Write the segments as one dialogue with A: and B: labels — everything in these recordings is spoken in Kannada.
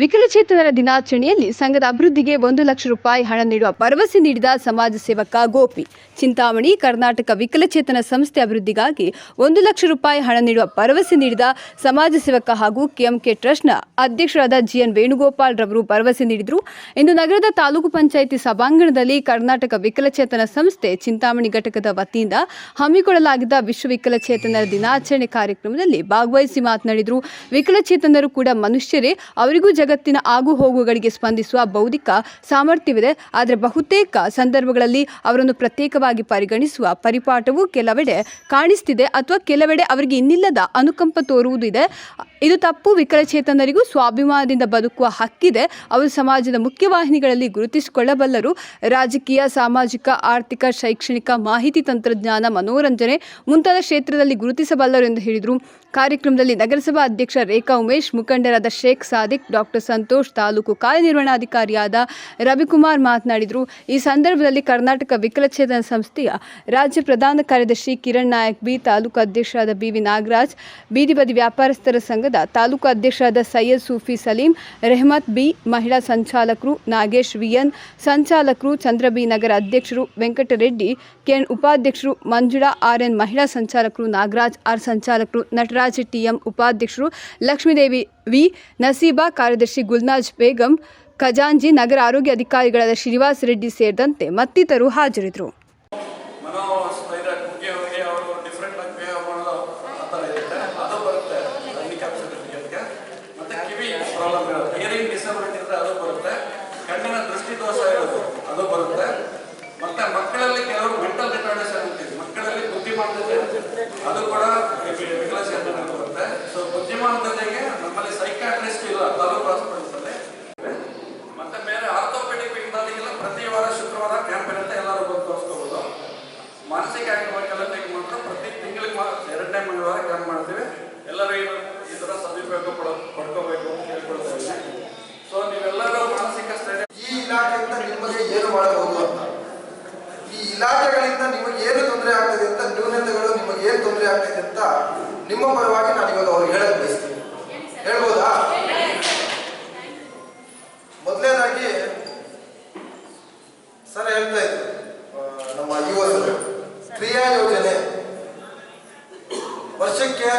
A: ವಿಕಲಚೇತನರ ದಿನಾಚರಣೆಯಲ್ಲಿ ಸಂಘದ ಅಭಿವೃದ್ಧಿಗೆ ಒಂದು ಲಕ್ಷ ರೂಪಾಯಿ ಹಣ ನೀಡುವ ಭರವಸೆ ನೀಡಿದ ಸಮಾಜ ಸೇವಕ ಗೋಪಿ. ಚಿಂತಾಮಣಿ ಕರ್ನಾಟಕ ವಿಕಲಚೇತನ ಸಂಸ್ಥೆ ಅಭಿವೃದ್ಧಿಗಾಗಿ ಒಂದು ಲಕ್ಷ ರೂಪಾಯಿ ಹಣ ನೀಡುವ ಭರವಸೆ ನೀಡಿದ ಸಮಾಜ ಸೇವಕ ಹಾಗೂ ಕೆಎಂಕೆ ಟ್ರಸ್ಟ್ನ ಅಧ್ಯಕ್ಷರಾದ ಜಿಎನ್ ವೇಣುಗೋಪಾಲ್ ರವರು ಭರವಸೆ ನೀಡಿದರು. ಇಂದು ನಗರದ ತಾಲೂಕು ಪಂಚಾಯಿತಿ ಸಭಾಂಗಣದಲ್ಲಿ ಕರ್ನಾಟಕ ವಿಕಲಚೇತನ ಸಂಸ್ಥೆ ಚಿಂತಾಮಣಿ ಘಟಕದ ವತಿಯಿಂದ ಹಮ್ಮಿಕೊಳ್ಳಲಾಗಿದ್ದ ವಿಶ್ವ ವಿಕಲಚೇತನರ ದಿನಾಚರಣೆ ಕಾರ್ಯಕ್ರಮದಲ್ಲಿ ಭಾಗವಹಿಸಿ ಮಾತನಾಡಿದರು. ವಿಕಲಚೇತನರು ಕೂಡ ಮನುಷ್ಯರೇ, ಅವರಿಗೂ ಜಗತ್ತಿನ ಆಗು ಹೋಗುಗಳಿಗೆ ಸ್ಪಂದಿಸುವ ಬೌದ್ಧಿಕ ಸಾಮರ್ಥ್ಯವಿದೆ. ಆದರೆ ಬಹುತೇಕ ಸಂದರ್ಭಗಳಲ್ಲಿ ಅವರನ್ನು ಪ್ರತ್ಯೇಕವಾಗಿ ಪರಿಗಣಿಸುವ ಪರಿಪಾಠವು ಕೆಲವೆಡೆ ಕಾಣಿಸ್ತಿದೆ. ಅಥವಾ ಕೆಲವೆಡೆ ಅವರಿಗೆ ಇನ್ನಿಲ್ಲದ ಅನುಕಂಪ ತೋರುವುದು ಇದೆ. ಇದು ತಪ್ಪು. ವಿಕಲಚೇತನರಿಗೂ ಸ್ವಾಭಿಮಾನದಿಂದ ಬದುಕುವ ಹಕ್ಕಿದೆ. ಅವರು ಸಮಾಜದ ಮುಖ್ಯವಾಹಿನಿಗಳಲ್ಲಿ ಗುರುತಿಸಿಕೊಳ್ಳಬಲ್ಲರು. ರಾಜಕೀಯ, ಸಾಮಾಜಿಕ, ಆರ್ಥಿಕ, ಶೈಕ್ಷಣಿಕ ಮಾಹಿತಿ ತಂತ್ರಜ್ಞಾನ, ಮನೋರಂಜನೆ ಮುಂತಾದ ಕ್ಷೇತ್ರದಲ್ಲಿ ಗುರುತಿಸಬಲ್ಲರು ಎಂದು ಹೇಳಿದರು. ಕಾರ್ಯಕ್ರಮದಲ್ಲಿ ನಗರಸಭಾ ಅಧ್ಯಕ್ಷ ರೇಖಾ ಉಮೇಶ್, ಮುಖಂಡರಾದ ಶೇಖ್ ಸಾದಿಕ್, ಡಾಕ್ಟರ್ ಸಂತೋಷ್ ತಾಲೂಕು ಕಾರ್ಯನಿರ್ವಹಣಾಧಿಕಾರಿಯಾದ ರವಿಕುಮಾರ್ ಮಾತನಾಡಿದರು. ಈ ಸಂದರ್ಭದಲ್ಲಿ ಕರ್ನಾಟಕ ವಿಕಲಚೇತನ ಸಂಸ್ಥೆಯ ರಾಜ್ಯ ಪ್ರಧಾನ ಕಾರ್ಯದರ್ಶಿ ಕಿರಣ್ ನಾಯಕ್, ಬಿ ತಾಲೂಕು ಅಧ್ಯಕ್ಷರಾದ ಬಿ ವಿ ನಾಗರಾಜ್ ಬೀದಿ ಬದಿ ವ್ಯಾಪಾರಸ್ಥರ ಸಂಘದ ತಾಲೂಕು ಅಧ್ಯಕ್ಷರಾದ ಸೈಯದ್ ಸೂಫಿ ಸಲೀಂ, ರೆಹಮತ್ ಬಿ ಮಹಿಳಾ ಸಂಚಾಲಕರು ನಾಗೇಶ್ ವಿಎನ್ ಸಂಚಾಲಕರು, ಚಂದ್ರ ಬಿ ನಗರ ಅಧ್ಯಕ್ಷರು ವೆಂಕಟರೆಡ್ಡಿ, ಕೆಎನ್ ಉಪಾಧ್ಯಕ್ಷರು ಮಂಜುಳಾ, ಆರ್ ಎನ್ ಮಹಿಳಾ ಸಂಚಾಲಕರು ನಾಗರಾಜ್, ಆರ್ ಸಂಚಾಲಕರು ನಟರಾಜ್ ಟಿಎಂ ಉಪಾಧ್ಯಕ್ಷರು ಲಕ್ಷ್ಮೀದೇವಿ ವಿ. ನಸೀಬಾ ಕಾರ್ಯದರ್ಶಿ ಗುಲ್ನಾಜ್ ಬೇಗಂ ಖಜಾಂಜಿ ನಗರ ಆರೋಗ್ಯ ಅಧಿಕಾರಿಗಳಾದ ಶ್ರೀನಿವಾಸ್ ರೆಡ್ಡಿ ಸೇರಿದಂತೆ ಮತ್ತಿತರರು ಹಾಜರಿದ್ದರು
B: ಮನೋಸ್ಥೈರ್ಯ ಕುಗ್ಗೆ ಹೋಗಿ ಅವರು ಡಿಫ್ರೆಂಟ್ ಆಗಿ ಬಿಹೇವ್ ಮಾಡೋದು ಆ ಥರ ಇರುತ್ತೆ ಅದು ಬರುತ್ತೆ ಹ್ಯಾಂಡಿಕ್ಯಾಪ್ ಸರ್ಟಿಫಿಕೇಟ್ಗೆ ಮತ್ತೆ ಕಿವಿ ಪ್ರಾಬ್ಲಮ್ ಇರುತ್ತೆ ಹಿಯರಿಂಗ್ ಡಿಸಬಿಲಿಟಿ ಇದ್ರೆ ಅದು ಬರುತ್ತೆ ಕಣ್ಣಿನ ದೃಷ್ಟಿ ದೋಷ ಇರೋದು ಅದು ಬರುತ್ತೆ ಮತ್ತೆ ಮಕ್ಕಳಲ್ಲಿ ಕೆಲವರು ಮೆಂಟಲ್ ರಿಟಾರ್ಡೇಷನ್ ಅಂತೀವಿ ಮಕ್ಕಳಲ್ಲಿ ಬುದ್ಧಿಮಾನತೆ ಅದು ಕೂಡ ವಿ- ವಿಕಲಚೇತನ ಬರುತ್ತೆ ಸೊ ಬುದ್ಧಿಮಾನತೆಗೆ ನಮ್ಮಲ್ಲಿ ಸೈಕಾಟ್ರಿಸ್ಟ್ ಇಲ್ಲ ತಾಲೂಕು ಹಾಸ್ಪಿಟಲ್ಸಲ್ಲಿ ಮತ್ತೆ ಬೇರೆ ಆರ್ಥೋಪೆಡಿಕ್ ವಿಭಾಗಕ್ಕೆಲ್ಲ ಪ್ರತಿ ವಾರ ಶುಕ್ರವಾರ ಕ್ಯಾಂಪ್ ಇರುತ್ತೆ ಎಲ್ಲರೂ ಬಂದು ತೋರಿಸ್ಕೋಬೋದು ಮಾನಸಿಕ ಅಂಗವೈಕಲ್ಯತೆಗೆ ಮಾತ್ರ ಪ್ರತಿ ತಿಂಗಳಿಗೆ ಎರಡು ಟೈಮ್ ಮಂಗಳವಾರ ಕ್ಯಾಂಪ್ ಮಾಡ್ತೀವಿ? ಎಲ್ಲರೂ ಏನು, ಈ ಥರ ಸದುಪಯೋಗ ಪಡ ಪಡ್ಕೋಬೇಕು ಅಂತ ಹೇಳ್ಕೊಳ್ತಾ ಇದ್ದೀನಿ. ಸೊ ನೀವೆಲ್ಲರೂ ಮಾನಸಿಕ ಸ್ಥೈರ್ಯ
C: ಈ ಇಲಾಖೆಯಿಂದ ನಿಮಗೆ ಏನು ಮಾಡಬಹುದು ಅಂತ? ಈ ಇಲಾಖೆಗಳಿಂದ ನಿಮಗೆ ಏನು ತೊಂದರೆ ಆಗ್ತದೆ ಅಂತ, ನ್ಯೂನತೆಗಳು ನಿಮಗೆ ಏನು ತೊಂದರೆ ಆಗ್ತದೆ ಅಂತ ನಿಮ್ಮ ಪರವಾಗಿ ನಾನು ಇವಾಗ ಅವ್ರಿಗೆ ಹೇಳಕ್ ಬಯಸ್ತೀನಿ. ಹೇಳ್ಬೋದಾ? ಮೊದಲನೇದಾಗಿ ಸರ್ ಹೇಳ್ತಾ ಇದ್ರು ನಮ್ಮ ಯುವಕರು ಕ್ರಿಯಾ ಯೋಜನೆ ವರ್ಷಕ್ಕೆ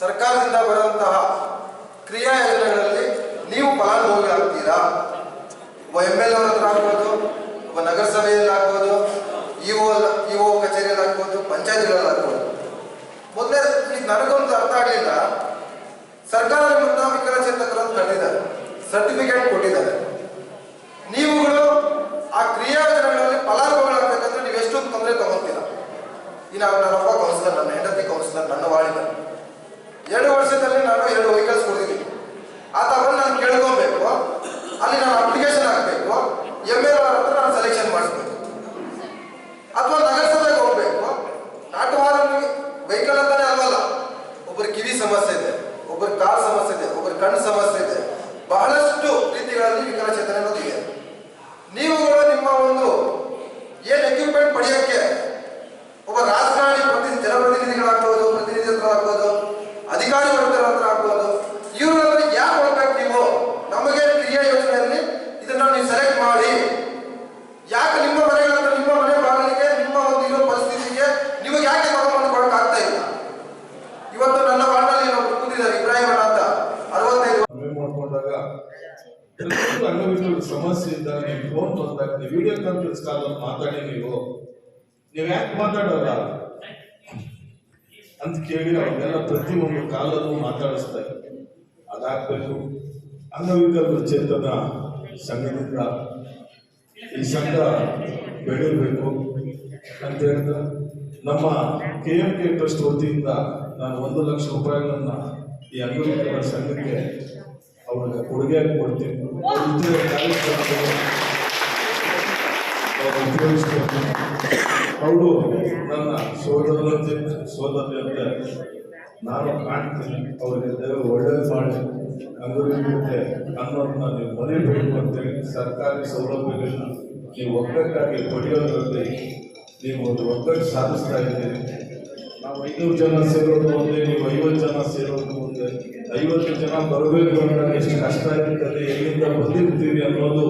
C: ಸರ್ಕಾರದಿಂದ ಬರುವಂತಹ ಕ್ರಿಯಾ ಯೋಜನೆಗಳಲ್ಲಿ ನೀವು ಫಲಾನುಭವಿಗಳಾಗ್ತೀರಾ ಒಬ್ಬ ಎಂ ಎಲ್ ಅವ್ರ ಹತ್ರ ಆಗ್ಬೋದು, ಒಬ್ಬ ನಗರಸಭೆಯಲ್ಲಿ ಆಗ್ಬೋದು ಇಒ ಇಒ ಕಚೇರಿಯಲ್ಲಿ ಆಗ್ಬೋದು, ಪಂಚಾಯತ್ಗಳಲ್ಲಿ ಆಗ್ಬೋದು. ಮೊದಲೇ ಈಗ ನನಗೊಂದು ಅರ್ಥ ಆಗಲಿಲ್ಲ. ಸರ್ಕಾರ ನಿಮ್ಮನ್ನ ವಿಕಲಚೇತಕರನ್ನು ಅಂತ ಕರೆದಿದ್ದಾರೆ ಸರ್ಟಿಫಿಕೇಟ್ ಕೊಟ್ಟಿದ್ದಾರೆ. ನೀವುಗಳು ಆ ಕ್ರಿಯಾ ಯೋಜನೆಗಳಲ್ಲಿ ಎಷ್ಟೊಂದು ತೊಂದರೆ ತಗೊಂತೀರಾ ಈಗ ನನ್ನ ಅಪ್ಪ ಕೌನ್ಸಿಲರ್ ನನ್ನ ಹೆಂಡತಿ ಕೌನ್ಸಿಲರ್ ನನ್ನ ವಾರ್ಡಿನ ಎರಡು ವರ್ಷದಲ್ಲಿ ನಾನು ಎರಡು ವೆಹಿಕಲ್ಸ್ ಕೊಡ್ತೀನಿ. ಆತ ಬಂದು ನಾನು ಕೇಳ್ಕೊಬೇಕು. ಅಲ್ಲಿ ನಾನು ಅಪ್ಲಿಕೇಶನ್ ಹಾಕಬೇಕು. ಎಂ ಎಲ್ ಆರ್ ಹತ್ರ ನಾನು ಸೆಲೆಕ್ಷನ್ ಮಾಡಿಸ್ಬೇಕು. ಅಥವಾ ನಗರಸಭೆಗೆ ಹೋಗ್ಬೇಕು. ನಾಟವಾರ ವೆಹಿಕಲ್ ಅಂತಾನೆ ಅಲ್ವಲ್ಲ? ಒಬ್ಬರು ಕಿವಿ ಸಮಸ್ಯೆ ಇದೆ ಒಬ್ಬರು ಕಾಲ್ ಸಮಸ್ಯೆ ಇದೆ ಒಬ್ಬರು ಕಣ್ಣು ಸಮಸ್ಯೆ ಇದೆ. ಬಹಳಷ್ಟು ರೀತಿಗಳಲ್ಲಿ ವಿಕಲಚೇತನ ಅನ್ನೋದು ಇದೆ. ನೀವುಗಳು ನಿಮ್ಮ ಒಂದು ಏನ್ ಎಕ್ವಿಪ್ಮೆಂಟ್ ಪಡೆಯೋಕ್ಕೆ ಒಬ್ಬ ರಾಜಕಾರಣಿ ಪ್ರತಿ ಜನಪ್ರತಿನಿಧಿಗಳಾಗ್ಬೋದು ಪ್ರತಿನಿಧಿ ಹತ್ರ ಆಗ್ಬೋದು ಅಧಿಕಾರಿ ವರ್ಗದ ಹತ್ರ ಆಗ್ಬೋದು ಇವ್ರನ್ನ ಯಾಕೆ ಕೊಡ್ಬೇಕು ನೀವು ನಮಗೆ ಕ್ರಿಯಾ ಯೋಜನೆಯಲ್ಲಿ ಇದನ್ನ ನೀವು ಸೆಲೆಕ್ಟ್ ಮಾಡಿ ಯಾಕೆ ನಿಮ್ಮ ಮನೆಗಳ ಹತ್ರ ನಿಮ್ಮ ಮನೆ ಬಾಗಿಲಿಗೆ ನಿಮ್ಮ ಒಂದು ಇರೋ ಪರಿಸ್ಥಿತಿಗೆ ನಿಮಗೆ ಯಾಕೆ ತಗೊಂಡು ಕೊಡಕ್ ಆಗ್ತಾ ಇಲ್ಲ ಇವತ್ತು ನನ್ನ ವಾರ್ಡಲ್ಲಿ ಒಬ್ರು ಕೂತಿದ್ದಾರೆ ಇಬ್ರಾಹಿಂ ಅಣ್ಣ ಅಂತ ಅರವತ್ತೈದು
D: ಮದುವೆ ಮಾಡ್ಕೊಂಡಾಗ ಪ್ರತಿಯೊಂದು ಅಂಗವಿಕಲ ಸಮಸ್ಯೆ ಇದ್ದಾಗ ನೀವು ಫೋನ್ ಬಂದಾಗ ನೀವು ವಿಡಿಯೋ ಕಾನ್ಫರೆನ್ಸ್ ಕಾಲ್ ಮಾತಾಡಿ ನೀವು ನೀವು ಮಾತಾಡಲ್ಲ ಅಂತ ಕೇಳಿ ಅವನ್ನೆಲ್ಲ ಪ್ರತಿ ಒಂದು ಕಾಲದಲ್ಲೂ ಮಾತಾಡಿಸ್ತಾರೆ. ಅದಾಗಬೇಕು. ಅಂಗವಿಕಲರ ಚೇತನ ಸಂಘದಿಂದ ಈ ಸಂಘ ಬೆಳೀಬೇಕು ಅಂತ ಹೇಳಿದ ನಮ್ಮ ಕೆ ಎಂ ಕೆ ಟ್ರಸ್ಟ್ ವತಿಯಿಂದ ನಾನು ಒಂದು ಲಕ್ಷ ರೂಪಾಯಿಗಳನ್ನ ಈ ಅಂಗವಿಕಲ ಸಂಘಕ್ಕೆ ಅವ್ರಿಗೆ ಕೊಡುಗೆಯಾಗಿ ಕೊಡ್ತೀನಿ. ಕಾರ್ಯಕ್ರಮದಲ್ಲಿ ಅವರು ನನ್ನ ಸೋದರಂತೆ ಸೋದರಿಯಂತೆ ನಾನು ಕಾಣ್ತೀನಿ. ಅವರಿಗೆ ಒಳ್ಳೇದು ಮಾಡಿ. ಅಂಗವಿಕಲತೆ ಅನ್ನೋದನ್ನ ನೀವು ಮರಿಬೇಕು ಅಂತೇಳಿ ಸರ್ಕಾರಿ ಸೌಲಭ್ಯಗಳನ್ನ ನೀವು ಒಗ್ಗಟ್ಟಾಗಿ ಪಡೆಯೋದ್ರಲ್ಲಿ ನೀವು ಒಂದು ಒಗ್ಗಟ್ಟು ಸಾಧಿಸ್ತಾ ಇದ್ದೀರಿ. ನಾವು ಐನೂರು ಜನ ಸೇರೋದು ಒಂದೇ, ನೀವು ಐವತ್ತು ಜನ ಸೇರೋದು ಮುಂದೆ ಐವತ್ತು ಜನ ಬರಬೇಕು ಅಂದಾಗ ಎಷ್ಟು ಕಷ್ಟ ಇರ್ತದೆ, ಎಲ್ಲಿಂದ ಬಂದಿರ್ತೀರಿ ಅನ್ನೋದು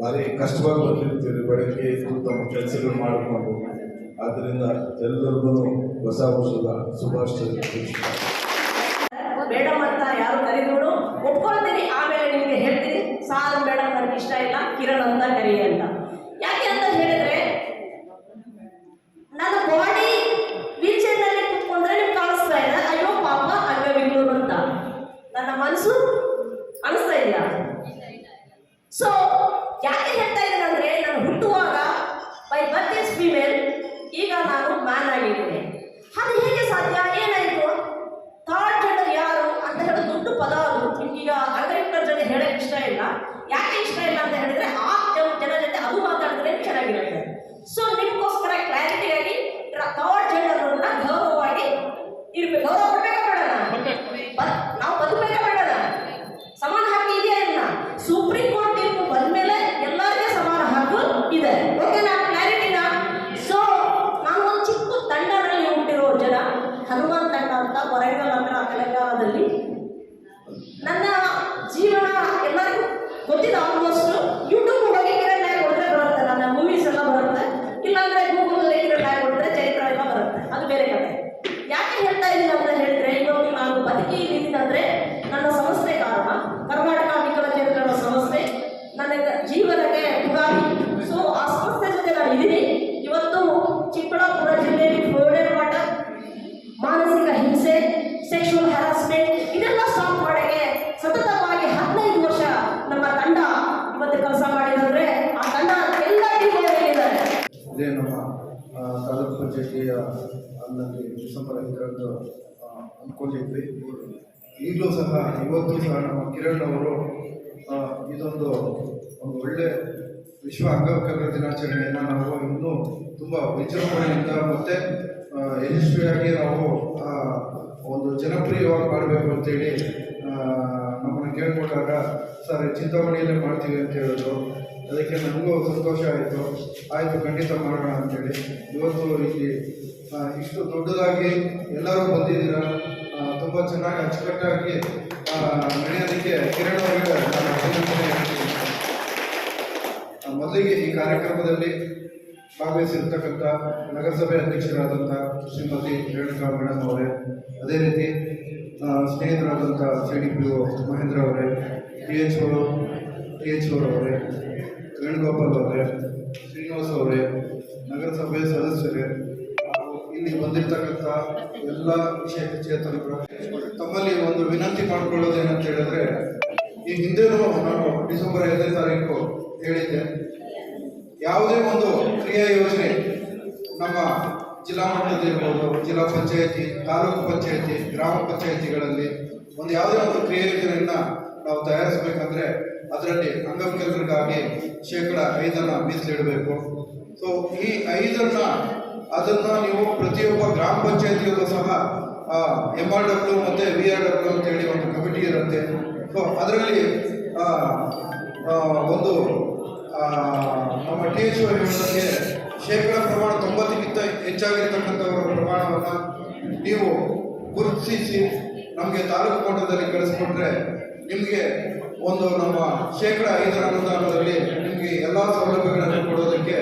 D: ಭಾರಿ ಕಷ್ಟವಾಗಿ ಬಂದಿರ್ತೀವಿ ಬೆಳಗ್ಗೆ ತಮ್ಮ ಕೆಲಸಗಳು ಮಾಡಿಕೊಂಡು. ಆದ್ದರಿಂದ ಎಲ್ಲರಿಗೂ ಹೊಸ ವರ್ಷದ ಶುಭಾಶಯ.
E: ಮೇಡಮ್ ಅಂತ ಯಾರು ಆಮೇಲೆ ನಿಮಗೆ ಸಾರ್ ಮೇಡಮ್ ನನಗೆ ಇಷ್ಟ ಇಲ್ಲ. ಕಿರಣ್ ಅಂತ ಕರೆಯ ಅಂತ ಯಾಕೆ ಅಂತ ಹೇಳಿದ್ರೆ ನನ್ನ ಬಾಡಿ ವೀಲ್ ಚೇರ್ನಲ್ಲಿ ಕುತ್ಕೊಂಡ್ರೆ ನಿಮ್ಗೆ ಕಾಣಿಸ್ತಾ ಇದೆ ಅಯ್ಯೋ ಪಾಪ ಅಂಗವಿಗ್ಲೂರು ಅಂತ ನನ್ನ ಮನಸ್ಸು ಅನಿಸ್ತಾ ಇದೆಯಾ ಸೊ ಯಾಕೆ ಹೇಳ್ತಾ ಇದ್ದೀನಿ ಅಂದ್ರೆ ನಾನು ಹುಟ್ಟುವಾಗ ಬೈ ಬರ್ತ್ ಇಸ್ ಫಿಮೇಲ್ ಈಗ ನಾನು ಮ್ಯಾನ್ ಆಗಿದ್ದೇನೆ ಅದು ಹೇಗೆ ಸಾಧ್ಯ ಏನಾಯಿತು ಥರ್ಡ್ ಜೆಂಡರ್ ಯಾರು ಅಂತ ಹೇಳೋ ದೊಡ್ಡ ಪದ ಅದು ನಿಮ್ಗೀಗ ಅಂಗವಿಕಲರ ಜೊತೆ ಹೇಳಕ್ ಇಷ್ಟ ಇಲ್ಲ ಯಾಕೆ ಇಷ್ಟ ಇಲ್ಲ ಅಂತ ಹೇಳಿದ್ರೆ ಆ ಜನ ಜನ ಜೊತೆ ಅದು ಮಾತಾಡಿದ್ರೆ ಚೆನ್ನಾಗಿರುತ್ತೆ ಸೊ ನಿಮ್ಗೋಸ್ಕರ ಕ್ಲಾರಿಟಿಯಾಗಿ ಥರ್ಡ್ ಜೆಂಡರ್ ಗೌರವವಾಗಿ ಇರ್ಬೇಕು ಗೌರವ ಕೊಡ್ಬೇಕಾ ಬೇಡನಾ ಬದ್- ನಾವು ಬದುಕಬೇಕಾ ಬೇಡನಾ ಸಮಾನ ಹಕ್ಕು ಇದೆಯಾ ಇಲ್ಲ ಸುಪ್ರೀಂ ಕೋರ್ಟ್ ತೀರ್ಪು ಬಂದ್ಮೇಲೆ ಎಲ್ಲರಿಗೆ ಸಮಾನ ಹಕ್ಕು ಇದೆ ಓಕೆನಾ ಕ್ಲಾರಿಟಿನಾ ಸೊ ನಾನು ಒಂದು ಚಿಕ್ಕ ತಂಡದಲ್ಲಿ ಹುಟ್ಟಿರೋ ಜನ ಹನುಮಾನ್ ತಂಡ ಅಂತ ಅಂದರೆ ಆ ನನ್ನ ಜೀವನ ಎಲ್ಲರಿಗೂ ಗೊತ್ತಿದೆ ಆಲ್ಮೋಸ್ಟ್ ಯೂಟ್ಯೂಬ್ ಹೋಗಿ ಕಿರಣ್ ನ್ಯಾಯ ಕೊಡಿದ್ರೆ ಬರುತ್ತೆ ನನ್ನ ಮೂವೀಸ್ ಎಲ್ಲ ಬರುತ್ತೆ ಇಲ್ಲಾಂದ್ರೆ ಗೂಗಲ್ ಕಿರಣ್ ನ್ಯಾಯ ಕೊಡಿದ್ರೆ ಚರಿತ್ರ ಎಲ್ಲ ಬರುತ್ತೆ ಅದು ಬೇರೆ ಕತೆ ಯಾಕೆ ಹೇಳ್ತಾ ಇದ್ದೀನಿ ಅಂತ ಹೇಳಿದ್ರೆ ಇವತ್ತು ನಾನು ಬದುಕಿ ಇದ್ದೀನಿ ಅಂದ್ರೆ ನನ್ನ ಸಂಸ್ಥೆ ಕಾರಣ ಕರ್ನಾಟಕ ವಿಕಲಚೇತನರ ಸಂಸ್ಥೆ ನನ್ನ ಜೀವನಕ್ಕೆ ಉಗಾದಿ ಸೊ ಆ ಸಂಸ್ಥೆ ಜೊತೆ ನಾನು ಇದ್ದೀನಿ ಇವತ್ತು ಚಿಕ್ಕಬಳ್ಳಾಪುರ ಜಿಲ್ಲೆಯಲ್ಲಿ ಫ್ಲೋರಿಡಲ್ ವಾಟರ್ ಮಾನಸಿಕ ಹಿಂಸೆ ಸೆಕ್ಷುವಲ್ ಹರಾಸ್ಮೆಂಟ್ ಇದೆಲ್ಲ ಸ್ಟಾಪ್ ಮಾಡೋಕ್ಕೆ ಸತತವಾಗಿ ಹದಿನೈದು ವರ್ಷ ನಮ್ಮ ತಂಡ ಇವತ್ತು ಕೆಲಸ ಮಾಡಿದ್ರೆ ಆ ತಂಡ ಎಲ್ಲ ಟೀಮ್ಗಳಿದ್ದಾರೆ
F: ಇದೇ ನಮ್ಮ ಆ, ತಾಲೂಕು ಪಂಚಾಯತಿಯ ಡಿಸೆಂಬರ್ ಐದರಂದು ಅಂದ್ಕೊಂಡಿದ್ವಿ ಈಗಲೂ ಸಹ, ಇವತ್ತು ಸಹ ನಮ್ಮ ಕಿರಣ್ ಅವರು ಇದೊಂದು, ಒಂದು ಒಳ್ಳೆ ವಿಶ್ವ ಅಂಗವಿಕಲರ ದಿನಾಚರಣೆಯನ್ನು ನಾವು ಇನ್ನೂ ತುಂಬ ವಿಜೃಂಭಣೆಯಿಂದ ಮತ್ತು ಯಶಸ್ವಿಯಾಗಿ ನಾವು ಒಂದು ಜನಪ್ರಿಯವಾಗಿ ಮಾಡಬೇಕು ಅಂತೇಳಿ ನಮ್ಮನ್ನು ಕೇಳ್ಕೊಂಡಾಗ, ಸರ್, ಚಿಂತಾಮಣಿಯಲ್ಲೇ ಮಾಡ್ತೀವಿ ಅಂತ ಹೇಳಿದ್ರು. ಅದಕ್ಕೆ ನನಗೂ ಸಂತೋಷ ಆಯಿತು. ಆಯಿತು, ಖಂಡಿತ ಮಾಡೋಣ ಅಂತೇಳಿ. ಇವತ್ತು ಇಲ್ಲಿ ಇಷ್ಟು ದೊಡ್ಡದಾಗಿ ಎಲ್ಲರೂ ಬಂದಿದ್ದೀರ? ತುಂಬ ಚೆನ್ನಾಗಿ ಅಚ್ಚುಕಟ್ಟಾಗಿ ನಡೆಯೋದಕ್ಕೆ ಕಿರಣ್ ಅವರಿಗೆ ನಾನು ಅಭಿನಂದನೆ ಮೊದಲಿಗೆ ಈ ಕಾರ್ಯಕ್ರಮದಲ್ಲಿ ಭಾಗವಹಿಸಿರ್ತಕ್ಕಂಥ ನಗರಸಭೆ ಅಧ್ಯಕ್ಷರಾದಂಥ ಶ್ರೀಮತಿ ರೇಣುಕಾ ಮೇಡಮ್ ಅವರೇ, ಅದೇ ರೀತಿ ಸ್ನೇಹಿತರಾದಂಥ C D P O Mahendra ಅವರೇ ಟಿ ಎಚ್ ಓರು ಟಿ ಎಚ್ ಅವರೇ ವೇಣುಗೋಪಾಲ್ ಅವರೇ, ಶ್ರೀನಿವಾಸ್ ಅವರೇ ನಗರಸಭೆ ಸದಸ್ಯರೇ ಬಂದಿರತಕ್ಕಂಥ ಎಲ್ಲ ವಿಷಯ ಚೇತನಗಳು ತಮ್ಮಲ್ಲಿ ಒಂದು ವಿನಂತಿ ಮಾಡಿಕೊಳ್ಳೋದು ಏನಂತ ಹೇಳಿದ್ರೆ, ಈ ಹಿಂದೆನೂ ನಾನು ಡಿಸೆಂಬರ್ ಐದನೇ ತಾರೀಕು ಹೇಳಿದ್ದೆ. ಯಾವುದೇ ಒಂದು ಕ್ರಿಯಾ ಯೋಜನೆ ನಮ್ಮ ಜಿಲ್ಲಾ ಮಟ್ಟದಲ್ಲಿರ್ಬೋದು ಜಿಲ್ಲಾ ಪಂಚಾಯತಿ, ತಾಲೂಕು ಪಂಚಾಯತಿ, ಗ್ರಾಮ ಪಂಚಾಯತಿಗಳಲ್ಲಿ ಒಂದು ಯಾವುದೇ ಒಂದು ಕ್ರಿಯಾ ಯೋಜನೆಯನ್ನ ನಾವು ತಯಾರಿಸಬೇಕಂದ್ರೆ ಅದರಲ್ಲಿ ಅಂಗವಿಕಲರಿಗಾಗಿ ಶೇಕಡ ಐದನ್ನ ಮೀಸಲಿಡಬೇಕು. ಸೊ ಈ ಐದನ್ನ ಅದನ್ನ ನೀವು ಪ್ರತಿಯೊಬ್ಬ ಗ್ರಾಮ ಪಂಚಾಯತಿಯಲ್ಲೂ ಸಹ ಎಂ ಆರ್ ಡಬ್ಲ್ಯೂ ಮತ್ತೆ ವಿ ಆರ್ ಡಬ್ಲ್ಯೂ ಅಂತೇಳಿ ಒಂದು ಕಮಿಟಿ ಇರುತ್ತೆ. ಸೊ ಅದರಲ್ಲಿ ಒಂದು ನಮ್ಮ ಟಿ ಎಚ್ ಹೇಳೋದಕ್ಕೆ ಶೇಕಡ ಪ್ರಮಾಣ ತೊಂಬತ್ತಕ್ಕಿಂತ ಹೆಚ್ಚಾಗಿರ್ತಕ್ಕಂಥವರ ಪ್ರಮಾಣವನ್ನು ನೀವು ಗುರುತಿಸಿ ನಮಗೆ ತಾಲೂಕು ಮಟ್ಟದಲ್ಲಿ ಕಳಿಸ್ಕೊಟ್ರೆ ನಿಮಗೆ ಒಂದು ನಮ್ಮ ಶೇಕಡ ಐದರ ಅನುದಾನದಲ್ಲಿ ನಿಮಗೆ ಎಲ್ಲ ಸೌಲಭ್ಯಗಳನ್ನು ಕೊಡೋದಕ್ಕೆ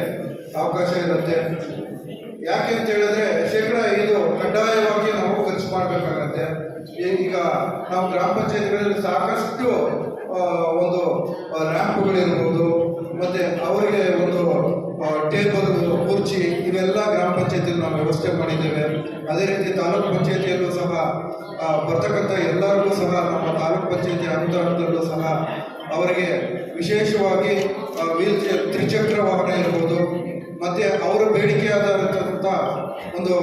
F: ಅವಕಾಶ ಇರುತ್ತೆ. ಯಾಕೆ ಅಂತ ಹೇಳಿದ್ರೆ, ಶೇಕಡ ಐದು ಕಡ್ಡಾಯವಾಗಿ ನಾವು ಖರ್ಚು ಮಾಡಬೇಕಾಗತ್ತೆ. ಈಗ ನಾವು ಗ್ರಾಮ ಪಂಚಾಯತ್ಗಳಲ್ಲಿ ಸಾಕಷ್ಟು ಒಂದು ರ್ಯಾಂಪ್ಗಳಿರ್ಬೋದು, ಮತ್ತೆ ಅವರಿಗೆ ಒಂದು ಟೇಬಲ್ ಕುರ್ಚಿ, ಇವೆಲ್ಲ ಗ್ರಾಮ ಪಂಚಾಯತಿಯಲ್ಲಿ ನಾವು ವ್ಯವಸ್ಥೆ ಮಾಡಿದ್ದೇವೆ. ಅದೇ ರೀತಿ ತಾಲೂಕು ಪಂಚಾಯತಿಯಲ್ಲೂ ಸಹ ಬರ್ತಕ್ಕಂಥ ಎಲ್ಲರಿಗೂ ಸಹ, ನಮ್ಮ ತಾಲೂಕು ಪಂಚಾಯತಿ ಅನುದಾನದಲ್ಲೂ ಸಹ ಅವರಿಗೆ ವಿಶೇಷವಾಗಿ ವೀಲ್ ಚೇರ್ ತ್ರಿಚಕ್ರ ವಾಹನ ಇರ್ಬೋದು ಮತ್ತೆ ಅವರ ಬೇಡಿಕೆಯಾದಂಥ ಒಂದು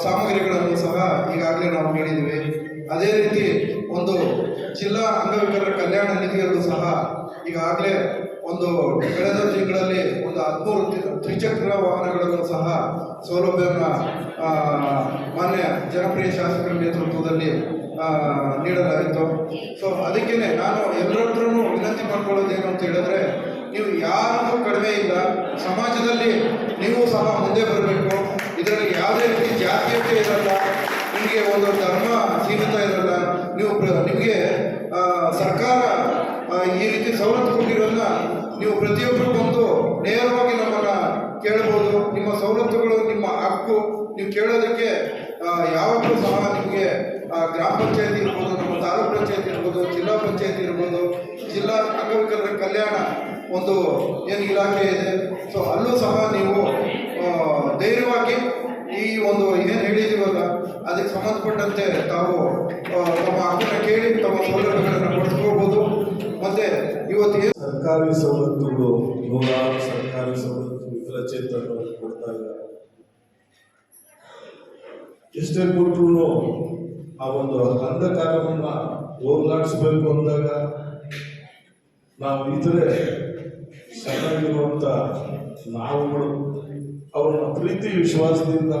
F: ಸಾಮಗ್ರಿಗಳನ್ನು ಸಹ ಈಗಾಗಲೇ ನಾವು ನೀಡಿದ್ದೀವಿ ಅದೇ ರೀತಿ ಒಂದು ಜಿಲ್ಲಾ ಅಂಗವಿಕಲರ ಕಲ್ಯಾಣ ನಿಧಿಯಲ್ಲೂ ಸಹ ಈಗಾಗಲೇ ಒಂದು ಕಳೆದ ತಿಂಗಳಲ್ಲಿ ಒಂದು ಹದಿಮೂರು ತ್ರಿ- ತ್ರಿಚಕ್ರ ವಾಹನಗಳನ್ನು ಸಹ ಸೌಲಭ್ಯವನ್ನು ಮಾನ್ಯ ಜನಪ್ರಿಯ ಶಾಸಕರ ನೇತೃತ್ವದಲ್ಲಿ ಆ, ನೀಡಲಾಯಿತು ಸೊ ಅದಕ್ಕೇ ನಾನು ಎಲ್ಲರತ್ರನೂ ವಿನಂತಿ ಮಾಡ್ಕೊಳ್ಳೋದೇನು ಅಂತ ಹೇಳಿದ್ರೆ ನೀವು ಯಾರಿಗೂ ಕಡಿಮೆ ಇಲ್ಲ. ಸಮಾಜದಲ್ಲಿ ನೀವು ಸಹ ಮುಂದೆ ಬರಬೇಕು. ಇದರಲ್ಲಿ ಯಾವುದೇ ರೀತಿ ಜಾತೀಯತೆ ಇರಲ್ಲ. ನಿಮಗೆ ಒಂದು ಧರ್ಮ ಸೀಮಿತ ಇರಲ್ಲ. ನೀವು ನಿಮಗೆ ಸರ್ಕಾರ ಈ ರೀತಿ ಸವಲತ್ತು ಕೊಟ್ಟಿರೋದನ್ನ ನೀವು ಪ್ರತಿಯೊಬ್ಬರು ಬಂದು ನೇರವಾಗಿ ನಮ್ಮನ್ನು ಕೇಳ್ಬೋದು. ನಿಮ್ಮ ಸವಲತ್ತುಗಳು ನಿಮ್ಮ ಹಕ್ಕು. ನೀವು ಕೇಳೋದಕ್ಕೆ ಯಾವತ್ತೂ ಸಹ ನಿಮಗೆ ಗ್ರಾಮ ಪಂಚಾಯತಿ ಇರ್ಬೋದು, ನಮ್ಮ ತಾಲೂಕು ಪಂಚಾಯತಿ ಇರ್ಬೋದು, ಜಿಲ್ಲಾ ಪಂಚಾಯತಿ ಇರ್ಬೋದು, ಜಿಲ್ಲಾ ಅಂಗವಿಕಲರ ಕಲ್ಯಾಣ ಒಂದು ಏನು ಇಲಾಖೆ ಇದೆ. ಸೊ ಅಲ್ಲೂ ಸಹ ನೀವು ಧೈರ್ಯವಾಗಿ ಈ ಒಂದು ಏನು ಹೇಳಿದೀವಲ್ಲ ಅದಕ್ಕೆ ಸಂಬಂಧಪಟ್ಟಂತೆ ತಾವು ತಮ್ಮ ಹಕ್ಕನ್ನು ಕೇಳಿ, ತಮ್ಮ ಸೌಲಭ್ಯಗಳನ್ನು ಪಡೆದುಕೋಬಹುದು ಮತ್ತೆ ಇವತ್ತು
D: ಸರ್ಕಾರಿ ಸವಲತ್ತುಗಳು, ನೂರಾರು ಸರ್ಕಾರಿ ಸವಲತ್ತು ವಿಕಲಚೇತನರು ಕೊಡ್ತಾ ಇದ್ದಾರೆ. ಎಷ್ಟೇ ಕೊಟ್ಟರು ಆ ಒಂದು ಅಂಧಕಾರವನ್ನ ಹೋಗ್ಲಾಡಿಸ್ಬೇಕು ಅಂದಾಗ ನಾವು ಇದ್ರೆ ಚೆನ್ನಾಗಿರುವಂತ ನಾವುಗಳು, ಅವ್ರನ್ನ ಪ್ರೀತಿ ವಿಶ್ವಾಸದಿಂದ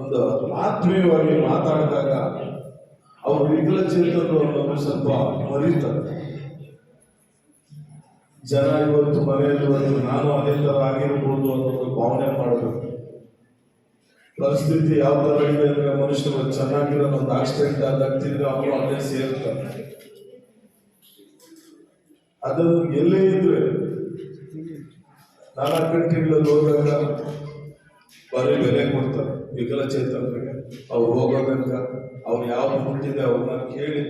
D: ಒಂದು ಆತ್ಮೀಯವಾಗಿ ಮಾತಾಡಿದಾಗ ಅವ್ರ ವಿಕಲಚೇತನರು ಅನ್ನೋದು ಸ್ವಲ್ಪ ಮರೀತಾರೆ. ಜನ ಇವತ್ತು ಮನೆಯಲ್ಲಿ ನಾನು ಅದೇ ಆಗಿರ್ಬೋದು ಭಾವನೆ ಮಾಡಬೇಕು. ಪರಿಸ್ಥಿತಿ ಯಾವ ತರ ಇದೆ ಅಂದರೆ ಮನುಷ್ಯರು ಚೆನ್ನಾಗಿರೋ ಒಂದು ಆಕ್ಸಿಡೆಂಟ್ ಆದಾಗ ಅವರು ಅಲ್ಲೇ ಸೇರ್ತಾರೆ ಅದನ್ನು ಎಲ್ಲೇ ಇದ್ರೆ ನಾಲ್ಕು ಗಂಟೆಗಳಲ್ಲಿ ಹೋದಾಗ ಬರೀ ಬೆಲೆ ಕೊಡ್ತಾರೆ, ವಿಕಲಚೇತನರಿಗೆ. ಅವ್ರು ಹೋಗೋದಂಕ ಅವ್ರು ಯಾವ ಮುಟ್ಟಿದೆ ಅವ್ರನ್ನ ಕೇಳಿ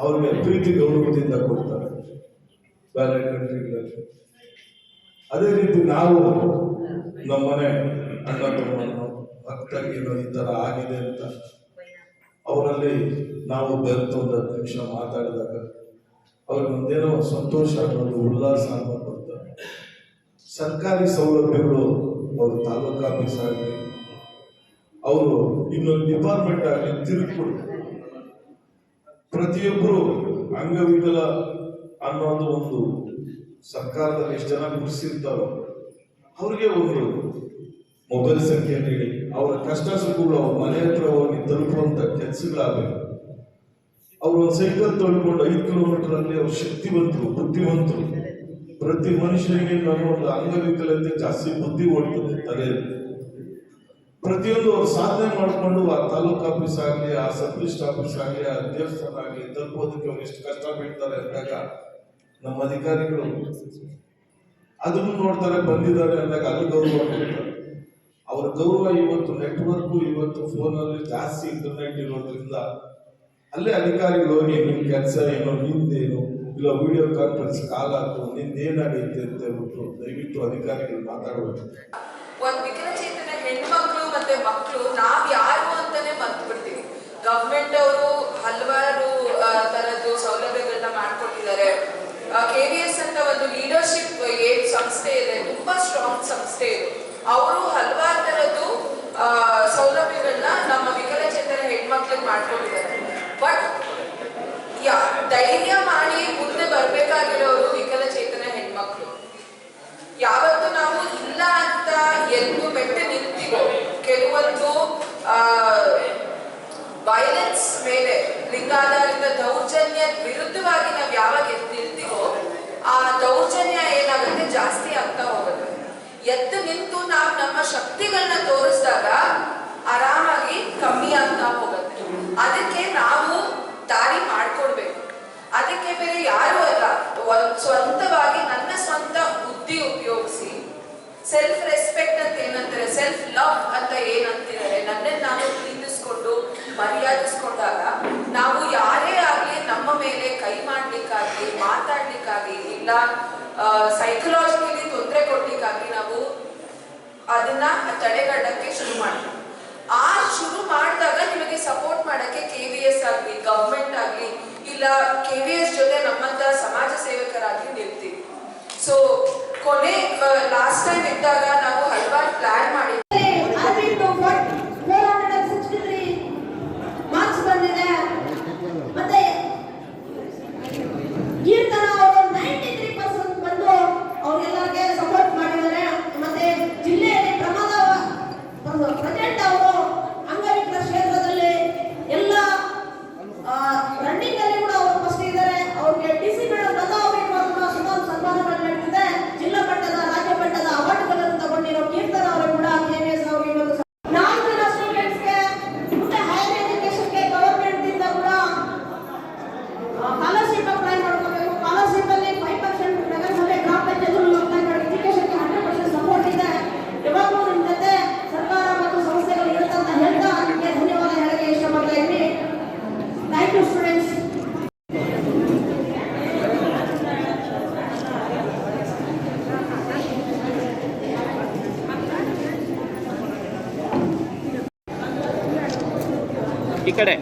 D: ಅವ್ರಿಗೆ ಪ್ರೀತಿ ಗೌರವದಿಂದ ಕೊಡ್ತಾರೆ ಬೇರೆ ಕಂಟ್ರಿಗಳಲ್ಲಿ. ಅದೇ ರೀತಿ ನಾವು ನಮ್ಮನೆ ಅಣ್ಣ ತಮ್ಮನ್ನು ಭಕ್ತರಿಗೇನೋ ಈ ಥರ ಆಗಿದೆ ಅಂತ ಅವರಲ್ಲಿ ನಾವು ಬೆರೆತು ಒಂದು ಹತ್ತು ನಿಮಿಷ ಮಾತಾಡಿದಾಗ ಅವ್ರಿಗೆ ಒಂದೇನೋ ಸಂತೋಷ ಆಗೋದು ಉಲ್ಲಾಸ ಅನ್ನೋದು ಬರ್ತಾರೆ ಸರ್ಕಾರಿ ಸೌಲಭ್ಯಗಳು ಅವರು ತಾಲೂಕು ಆಫೀಸ್ ಆಗಲಿ, ಅವರು ಇನ್ನೊಂದು ಡಿಪಾರ್ಟ್ಮೆಂಟ್ ಆಗಲಿ ತಿರುಗಿಕೊಡು ಪ್ರತಿಯೊಬ್ಬರು ಅಂಗವಿಕಲ ಅನ್ನೋದು ಒಂದು ಸರ್ಕಾರದಲ್ಲಿ ಎಷ್ಟು ಜನ ಗುರುಸಿರ್ತಾರೋ ಅವ್ರಿಗೆ ಒಂದು ಮೊಬೈಲ್ ಸಂಖ್ಯೆ ನೀಡಿ ಅವರ ಕಷ್ಟ ಸುಖಗಳು ಅವ್ರ ಮನೆ ಹತ್ರ ಹೋಗಿ ತಲುಪುವಂತ ಕೆಲಸಗಳಾಗಬೇಕು. ಅವ್ರು ಒಂದು ಸೈಕಲ್ ತೊಳ್ಕೊಂಡು ಐದು ಕಿಲೋಮೀಟರ್ ಅಲ್ಲಿ ಅವ್ರು ಶಕ್ತಿವಂತರು, ಬುದ್ಧಿವಂತರು. ಪ್ರತಿ ಮನುಷ್ಯನಿಗೆ ನಾನು ಒಂದು ಅಂಗವಿಕಲತೆ ಜಾಸ್ತಿ ಬುದ್ಧಿ ಓಡ್ತದೆ ಪ್ರತಿಯೊಂದು ಅವ್ರು ಸಾಧನೆ ಮಾಡಿಕೊಂಡು ಆ ತಾಲೂಕ್ ಆಫೀಸ್ ಆಗಲಿ, ಆ ಸಬ್ ಆಫೀಸ್ ಆಗಲಿ, ಆ ದೇವಸ್ಥಾನ ಆಗಲಿ ತಲುಪೋದಕ್ಕೆ ಅವ್ರು ಎಷ್ಟು ಕಷ್ಟ ಬೀಳ್ತಾರೆ ಅಂದಾಗ ನಮ್ಮ ಅಧಿಕಾರಿಗಳು ಅದನ್ನು ನೋಡ್ತಾರೆ, ಬಂದಿದ್ದಾರೆ ಅಂದಾಗ ಅದು ಗೌರವ ಅವ್ರ ಗೌರವ ಇವತ್ತು ನೆಟ್ವರ್ಕ್ ಇವತ್ತು ಫೋನಲ್ಲಿ ಜಾಸ್ತಿ ಇಂಟರ್ನೆಟ್ ಇರೋದ್ರಿಂದ ಅಲ್ಲೇ ಅಧಿಕಾರಿಗಳು ಹೋಗಿ ನಿಮ್ ಕೆಲಸ ಏನೋ ನಿಂದೇನು ಇಲ್ಲ ವಿಡಿಯೋ ಕಾನ್ಫರೆನ್ಸ್ ಕಾಲ್ ಆಯ್ತು, ನಿಂದ ಏನಾಗೈತೆ ಅಂತ ಹೇಳ್ಬಿಟ್ಟು ದಯವಿಟ್ಟು ಅಧಿಕಾರಿಗಳು ಮಾತಾಡಬೇಕು
G: ಒಂದು ವಿಕಲಚೇತನ ಹೆಣ್ಮಕ್ಳು ಮತ್ತೆ ಮಕ್ಕಳು ನಾವ್ ಯಾರು ಅಂತಾನೆ ಮರ್ತು ಬಿಡ್ತೀವಿ ಗವರ್ಮೆಂಟ್ ಅವರು ಹಲವಾರು ತರದ್ದು ಸೌಲಭ್ಯಗಳನ್ನ ಮಾಡ್ಕೊಟ್ಟಿದ್ದಾರೆ. ಕೆ ವಿ ಎಸ್ ಅಂತ ಒಂದು ಲೀಡರ್ಶಿಪ್ ಸಂಸ್ಥೆ ಇದೆ. ತುಂಬಾ ಸ್ಟ್ರಾಂಗ್ ಸಂಸ್ಥೆ ಇದು. ಅವರು ಹಲವಾರು ತರದ್ದು ಸೌಲಭ್ಯಗಳನ್ನ ನಮ್ಮ ವಿಕಲಚೇತನ ಹೆಣ್ಮಕ್ಳಿಗೆ ಮಾಡ್ಕೊಂಡಿದ್ದಾರೆ. ಬಟ್ ಧೈರ್ಯ ಮಾಡಿ ಮುಂದೆ ಬರ್ಬೇಕಾಗಿರೋರು ವಿಕಲಚೇತನ ಹೆಣ್ಮಕ್ಳು. ಯಾವತ್ತು ನಾವು ಇಲ್ಲ ಅಂತ ಎದ್ದು ಬೆಟ್ಟ ನಿಂತಿವೋ ಕೆಲವೊಂದು ವೈಲೆನ್ಸ್ ಮೇಲೆ, ಲಿಂಗಾಧಾರಿತ ದೌರ್ಜನ್ಯ ವಿರುದ್ಧವಾಗಿ ನಾವು ಯಾವಾಗ ನಿಲ್ತೀವೋ ಆ ದೌರ್ಜನ್ಯ ಏನಾಗುತ್ತೆ ಜಾಸ್ತಿ ಆಗ್ತಾ ಹೋಗುತ್ತೆ. ಎದ್ದು ನಿಂತು ನಾವು ನಮ್ಮ ಶಕ್ತಿಗಳನ್ನ ತೋರಿಸಿದಾಗ ಆರಾಮಾಗಿ ಕಮ್ಮಿ ಆಗ್ತಾ ಹೋಗುತ್ತೆ. ಅದಕ್ಕೆ ನಾವು ದಾರಿ ಮಾಡ್ಕೊಡ್ಬೇಕು. ಅದಕ್ಕೆ ಬೇರೆ ಯಾರು ಅಲ್ಲ. ಸ್ವಂತವಾಗಿ ನನ್ನ ಸ್ವಂತ ಬುದ್ಧಿ ಉಪಯೋಗಿಸಿ ಸೆಲ್ಫ್ ರೆಸ್ಪೆಕ್ಟ್ ಅಂತ ಏನಂತಾರೆ ಸೆಲ್ಫ್ ಲವ್ ಅಂತ ಏನಂತಿದ್ದಾರೆ, ನನ್ನನ್ನು ನಾನು ಪ್ರೀತಿಸ್ಕೊಂಡು ಮರ್ಯಾದಿಸ್ಕೊಂಡಾಗ ನಾವು ಯಾರೇ ಆಗ್ಲಿ ನಮ್ಮ ಮೇಲೆ ಕೈ ಮಾಡ್ಲಿಕ್ಕಾಗ್ಲಿ, ಮಾತಾಡ್ಲಿಕ್ಕಾಗ್ಲಿ, ಇಲ್ಲ ಸೈಕಲಾಜಿಕಲಿ ತೊಂದರೆ ಕೊಡ್ಲಿಕ್ಕಾಗ್ಲಿ ನಾವು ಅದನ್ನ ತಡೆಗಟ್ಟಕ್ಕೆ ಶುರು ಮಾಡಿದ್ರು ಆ ಶುರು ಮಾಡಿದಾಗ ನಿಮಗೆ ಸಪೋರ್ಟ್ ಮಾಡಕ್ಕೆ ಕೆ ವಿ ಎಸ್ ಆಗ್ಲಿ ಗವರ್ಮೆಂಟ್ ಆಗ್ಲಿ, ಇಲ್ಲ ಕೆ ವಿ ಎಸ್ ಜೊತೆ ನಮ್ಮಂತ ಸಮಾಜ ಸೇವಕರಾಗಿ ನಿಲ್ತೀವಿ. ಸೊ ಕೊನೆ ಲಾಸ್ಟ್ ಟೈಮ್ ಇದ್ದಾಗ ನಾವು ಹಲವಾರು ಪ್ಲಾನ್ ಮಾಡಿ
E: Arvind four hundred and sixty three marks ಬಂದಿದೆ ಮತ್ತೆ ಕೀರ್ತನ ಅವರು ನೈಂಟಿ ತ್ರೀ ಪರ್ಸೆಂಟ್ ಬಂದು ಅವ್ರಿಗೆಲ್ಲರಿಗೆ ಸಪೋರ್ಟ್ ಮಾಡಿದ್ದಾರೆ ಮತ್ತೆ ಜಿಲ್ಲೆಯಲ್ಲಿ ಪ್ರಮಾದ ಪ್ರೆಸಿಡೆಂಟ್ ಅವರು ಅಂಗವಿಕಲ ಕ್ಷೇತ್ರದಲ್ಲಿ ಎಲ್ಲ ರನ್ನಿಂಗ್ ಅಲ್ಲಿ ಕೂಡ ಅವರು ಫಸ್ಟ್ ಇದ್ದಾರೆ ಅವ್ರಿಗೆ ಡಿ ಸಿ ಮೇಡಮ್ ಲತಾ ಅವರಿಗೆ ಕೂಡ ಸುಮಾರು ಸನ್ಮಾನಗಳು ನಡೆದಿದೆ ಜಿಲ್ಲಾ ಮಟ್ಟದ ರಾಜ್ಯ ಮಟ್ಟದ ಅವಾರ್ಡ್ಗಳನ್ನು ತಗೊಂಡಿರೋ
H: ಈ ಕಡೆ.